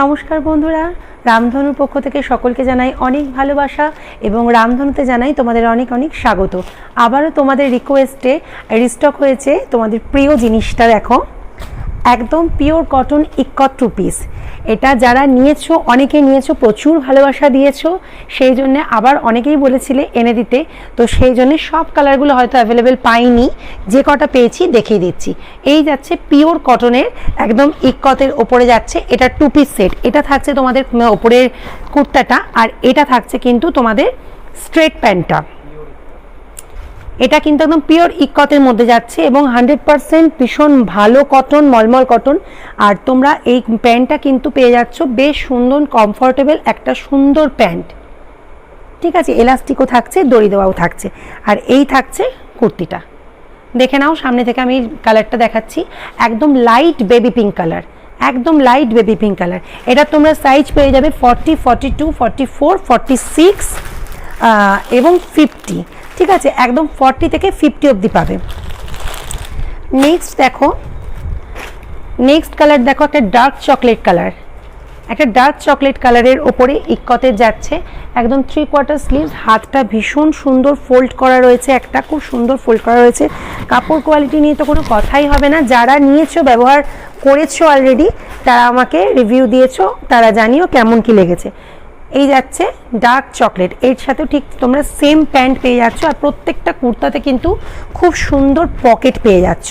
নমস্কার বন্ধুরা রামধনুর পক্ষ থেকে সকলকে জানাই অনেক ভালোবাসা এবং রামধনুতে জানাই তোমাদের অনেক অনেক স্বাগত। আবারও তোমাদের রিকোয়েস্টে রিস্টক হয়েছে তোমাদের প্রিয় জিনিসটা দেখো। একদম pure cotton ikkat two piece এটা যারা নিয়েছো, অনেকে নিয়েছো, প্রচুর ভালোবাসা দিয়েছ, সেই জন্য আবার অনেকেই বলেছিলে এনে দিতে। তো সেই জন্য সব কালারগুলো হয়তো অ্যাভেলেবেল পাইনি। যে কটা পেয়েছি দেখিয়ে দিচ্ছি। এই যাচ্ছে পিওর কটনের একদম ইক্কতের ওপরে যাচ্ছে। এটা টু পিস সেট এটা থাকছে তোমাদের, ওপরের কুর্তাটা। আর এটা থাকছে কিন্তু তোমাদের স্ট্রেট প্যান্টটা এটা কিন্তু একদম পিওর ইকতের মধ্যে যাচ্ছে এবং হান্ড্রেড পারসেন্ট ভীষণ ভালো কটন মলমল কটন আর তোমরা এই প্যান্টটা কিন্তু পেয়ে যাচ্ছ বেশ সুন্দর কমফোর্টেবল একটা সুন্দর প্যান্ট। ঠিক আছে এলাস্টিকও থাকছে, দড়ি দেওয়াও থাকছে। আর এই থাকছে কুর্তিটা। দেখে নাও, সামনে থেকে আমি কালারটা দেখাচ্ছি। একদম লাইট বেবি পিঙ্ক কালার একদম লাইট বেবি পিঙ্ক কালার এটা তোমরা সাইজ পেয়ে যাবে forty forty two forty four forty six এবং ফিফটি ঠিক আছে, একদম ফর্টি থেকে ফিফটি অবধি পাবে। নেক্সট দেখো নেক্সট কালার দেখো, একটা ডার্ক চকলেট কালার একটা ডার্ক চকলেট কালারের ওপরে ইকতে যাচ্ছে, একদম থ্রি কোয়ার্টার স্লিভস হাতটা ভীষণ সুন্দর ফোল্ড করা রয়েছে, একটা খুব সুন্দর ফোল্ড করা রয়েছে। কাপড় কোয়ালিটি নিয়ে তো কোনো কথাই হবে না, যারা নিয়েছো, ব্যবহার করেছ অলরেডি তারা আমাকে রিভিউ দিয়েছ, তারা জানিও কেমন কি লেগেছে। এই যাচ্ছে ডার্ক চকলেট এর সাথেও ঠিক তোমরা সেম প্যান্ট পেয়ে যাচ্ছ আর প্রত্যেকটা কুর্তাতে কিন্তু খুব সুন্দর পকেট পেয়ে যাচ্ছ।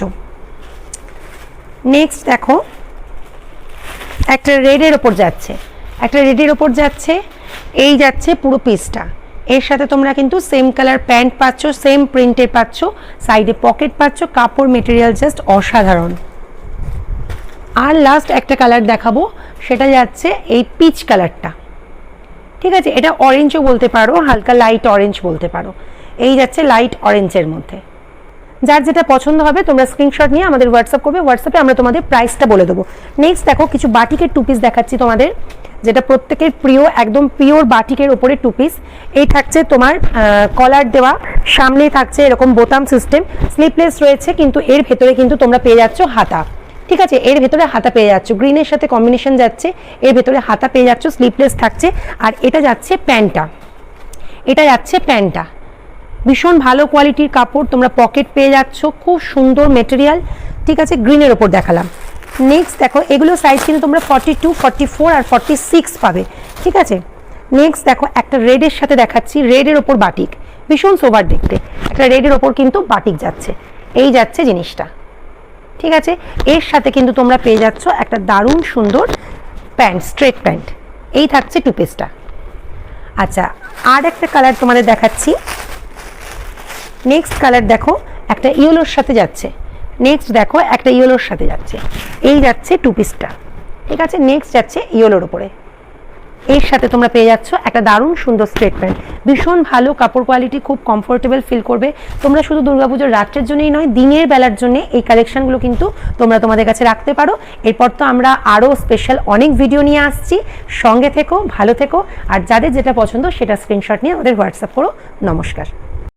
নেক্সট দেখো, একটা রেডের ওপর যাচ্ছে। একটা রেডের ওপর যাচ্ছে, এই যাচ্ছে পুরো পিসটা এর সাথে তোমরা কিন্তু সেম কালার প্যান্ট পাচ্ছ সেম প্রিন্টের পাচ্ছ সাইডে পকেট পাচ্ছ, কাপড় মেটেরিয়াল জাস্ট অসাধারণ। আর লাস্ট একটা কালার দেখাবো, সেটা যাচ্ছে এই পিচ কালারটা ঠিক আছে? এটা অরেঞ্জও বলতে পারো, হালকা লাইট অরেঞ্জ বলতে পারো। এই যাচ্ছে লাইট অরেঞ্জের মধ্যে। যার যেটা পছন্দ হবে, তোমরা স্ক্রিনশট নিয়ে আমাদের হোয়াটসঅ্যাপ করবে। হোয়াটসঅ্যাপে আমরা তোমাদের প্রাইসটা বলে দেবো। নেক্সট দেখো, কিছু বাটিকের টু পিস দেখাচ্ছি তোমাদের, যেটা প্রত্যেকের প্রিয়, একদম পিওর বাটিকের ওপরে টু পিস এই থাকছে তোমার কলার দেওয়া সামনে থাকছে এরকম বোতাম সিস্টেম স্লিপলেস রয়েছে, কিন্তু এর ভেতরে কিন্তু তোমরা পেয়ে যাচ্ছ হাতা। ঠিক আছে, এর ভেতরে হাতা পেয়ে যাচ্ছ। গ্রিনের সাথে কম্বিনেশন যাচ্ছে, এর ভেতরে হাতা পেয়ে যাচ্ছ স্লিপলেস থাকছে, আর এটা যাচ্ছে প্যান্টটা। এটা যাচ্ছে প্যান্টটা। ভীষণ ভালো কোয়ালিটির কাপড় তোমরা পকেট পেয়ে যাচ্ছ, খুব সুন্দর মেটেরিয়াল ঠিক আছে গ্রিনের ওপর দেখালাম। নেক্সট দেখো, এগুলো সাইজ কিন্তু তোমরা ফর্টি টু ফোর আর ফর্টি সিক্স পাবে, ঠিক আছে? নেক্সট দেখো, একটা রেডের সাথে দেখাচ্ছি রেডের ওপর বাটিক ভীষণ সোভার দেখতে। একটা রেডের ওপর কিন্তু বাটিক যাচ্ছে। এই যাচ্ছে জিনিসটা। ঠিক আছে? এর সাথে কিন্তু তোমরা পেয়ে যাচ্ছ একটা দারুণ সুন্দর প্যান্ট স্ট্রেট প্যান্ট। এই থাকছে টু পিসটা আচ্ছা আর একটা কালার তোমাদের দেখাচ্ছি। নেক্সট কালার দেখো, একটা ইয়েলোর সাথে যাচ্ছে। নেক্সট দেখো, একটা ইয়েলোর সাথে যাচ্ছে। এই যাচ্ছে টু পিসটা ঠিক আছে? নেক্সট যাচ্ছে ইয়েলোর উপরে। এর সাথে তোমরা পেয়ে যাচ্ছ একটা দারুণ সুন্দর স্টেটমেন্ট ভীষণ ভালো, কাপড় কোয়ালিটি খুব কমফোর্টেবল ফিল করবে। তোমরা শুধু দুর্গাপুজোর রাত্রের জন্যই নয়, দিনের বেলার জন্য এই কালেকশনগুলো কিন্তু তোমরা তোমাদের কাছে রাখতে পারো। এরপর তো আমরা আরও স্পেশাল অনেক ভিডিও নিয়ে আসছি। সঙ্গে থেকো, ভালো থেকো, আর যাদের যেটা পছন্দ সেটা স্ক্রিনশট নিয়ে আমাদের হোয়াটসঅ্যাপ করো। নমস্কার।